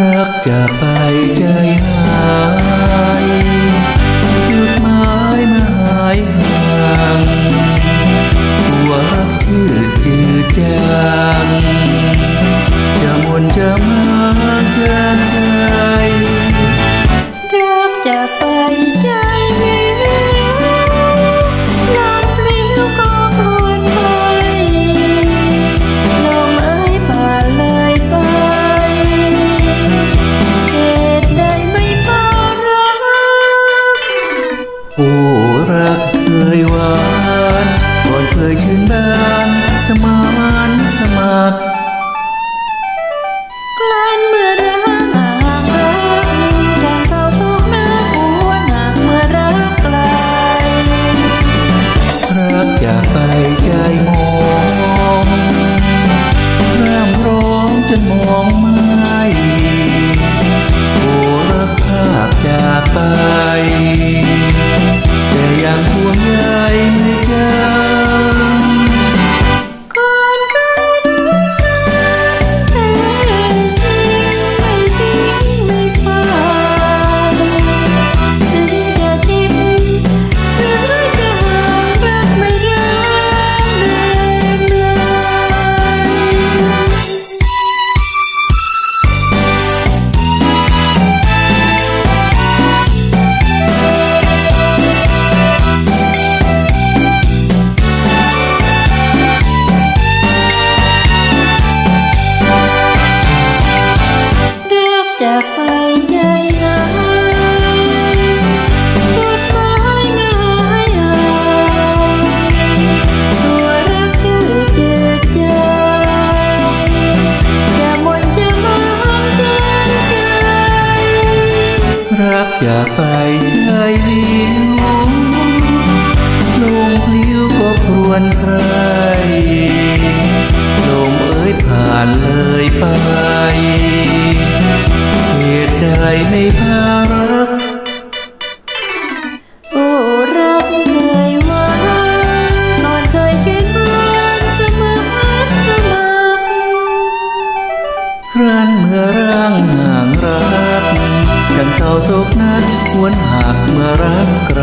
รักจากไปใจหายจุดหมายมาหายห่างหัวรักชื่อจืดจางจะมนจะมา ยชื่นบานสมานสมัครกลั้นเมื่อรักห่างรักแทงเข้าทุกเนื้อหัวหนักเมื่อรักไกลรักจากไปใจมองร่ำร้องจนมองไม่ จากไปใจวิวลงพลิ้วก็ครวนใครลมเอ้ยผ่านเลยไปเหตุใดไม่พา โศกนั้นควรหักเมื่อรักใคร